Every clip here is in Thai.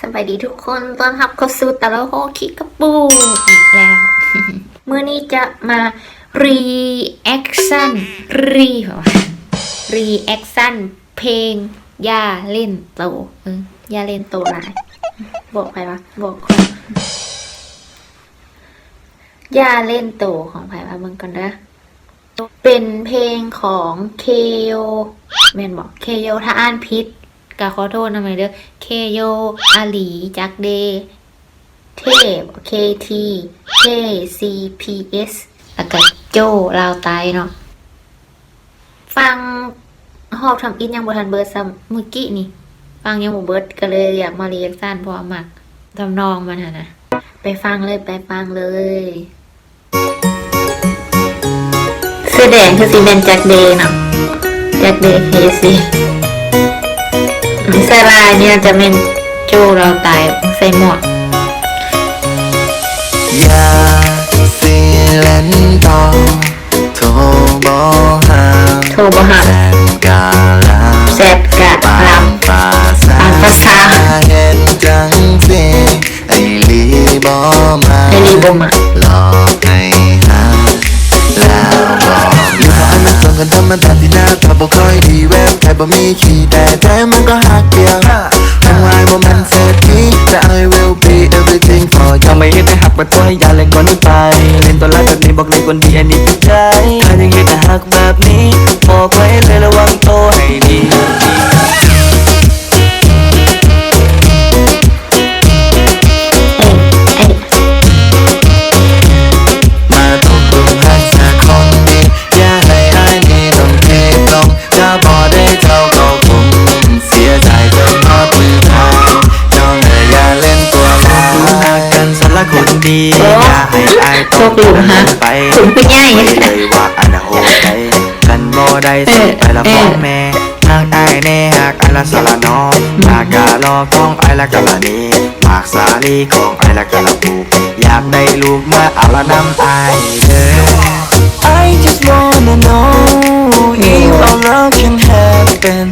สบายดีทุกคนต้อนรับเข้าสู่ตะละโฮคิกระปูอีกแล้ว เมื่อนี้จะมา reaction re เหรอ reaction เพลงย่าเล่นโตเออย่าเล่นโตหลายบอกใครวะบอกคนย่าเล่นโตของใครวะมึงกันนะเป็นเพลงของเคโยแมนบอกเคโยถ้าอ่านพิษ กะขอโทษนะไหมเด้อเคโยอาหลีจักเดเทพเคทีเทซีพีเอสแล้วก็โจลาวไตเนาะฟังหอบทำอินยังบทันเบิร์ดซ้ำเมื่อกี้นี่ฟังยังบ่เบิร์ดก็เลยอยากมาเรียกสั้นพราะว่ามักทำนองมันหะนะ ไปฟังเลยไปฟังเลยเสื้อแดงคือซีเมนแจ็คเดย์เนาะแจ็คเดย์เคซี เสื้อลายเนี่ยจะเป็นโจลาวไตใส่หมวกอย่าสิเล่นต่อโทรบอหาโทรบ่หาแฟนกาลาแซดกะปาลนภาษาปานภาษาเห็นจังสิไอลีบอมาำไอรีบมาหลอกให้หาแล้วบอกอยู่เพราะอันนั้นส่งกันธรรมดาที่หน้าตาบ่ค่อยดีแว วแต่บ่มีขี้แต่แท้มันก็หักเดียวทำไลน์บ่มันเศรษฐีแต่ I will be everything for you ทำไมให้แต่หักแบบตัวให้ยาเลยก่อนนี้ไปเล่นตัวร้ายแบบนี้บอกเลยคนดีอันนี้ ดีอย่าให้อายต้องไปถึงคือง่ายเลยว่าอันน่ะโหดใจกันบ่ได้สิไปละฟ้อแม่หากอายแน่หากอายละสละน้องหากกะรอของอายละกะละนี้หากสาลีของอายละกะละปูอยากได้ลูกมาเอาละน้ำอายเด้อ I just wanna know if our love can happen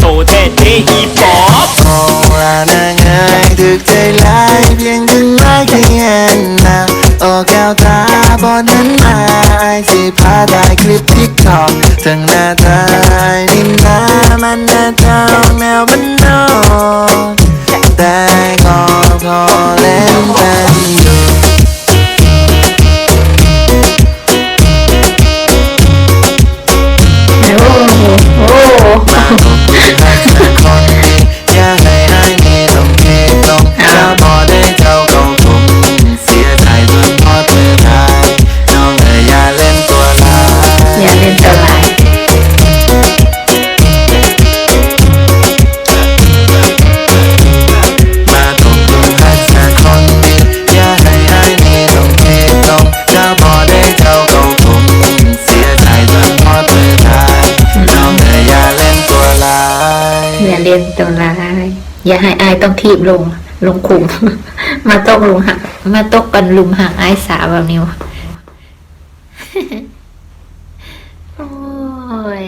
โตแท้เทอีป๊อปโอ้ลานางเอยถึกใจลายเพียงถึงไม้แค่เห็นหน้าโอ้แก้วตาบนนั้นมาไอายสิพาได้คลิปทิกทอกทั้งหน้าตาไอ้นี่นามันหน้าทองแนวมันนอกแต่ก็พอ อย่าเล่นตัวร้าย อย่าให้อายต้องทีบลง ลงขุม มาตกลุมหักมาตกกันลุมหักอายสาวแบบนี้วะโอ้ย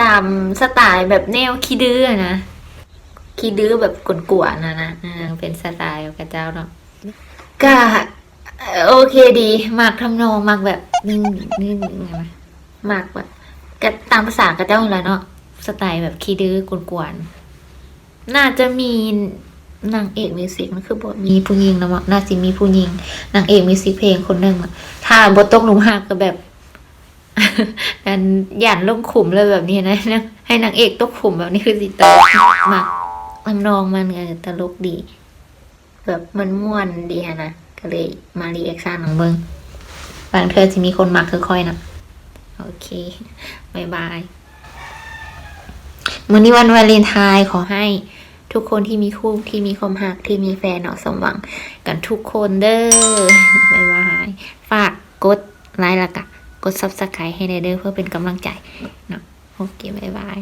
ตามสไตล์แบบแนวขี้ดื้อนะขี้ดื้อแบบกวนๆนะนะเป็นสไตล์กระเจ้าเนาะก็โอเคดี มากทำนองมากแบบนิ่งนิ่งมากแบบ ก็ตามภาษากระเจ้าอยู่แล้วเนาะสไตล์แบบขี้ดื้อกวนๆน่าจะมีนางเอกมิวสิกมันคือบทมีผู้หญิงนะมั้งน่าจะมีผู้หญิงนางเอกมิวสิกเพลงคนหนึ่งอะถ้าบทตกหลุมหักก็แบบกันหยันลงขุมเลยแบบนี้นะให้นางเอกตกขุมแบบนี้คือสิตลกมากทำนองมันเออตลกดี แบบมันม่วนดีนะก็เลยมารีแอคชั่นของเบิงบางเธอจะมีคนมักคือค่อยนะ โอเคบายบายมื่อนี้วันวาเลนไทน์ขอให้ทุกคนที่มีคู่ที่มีความหักที่มีแฟนเนาะสมหวังกันทุกคนเด้อบายบายฝากกดไลค์ละกะ กด subscribe ให้ได้เด้อเพื่อเป็นกำลังใจเนาะโอเคบายบาย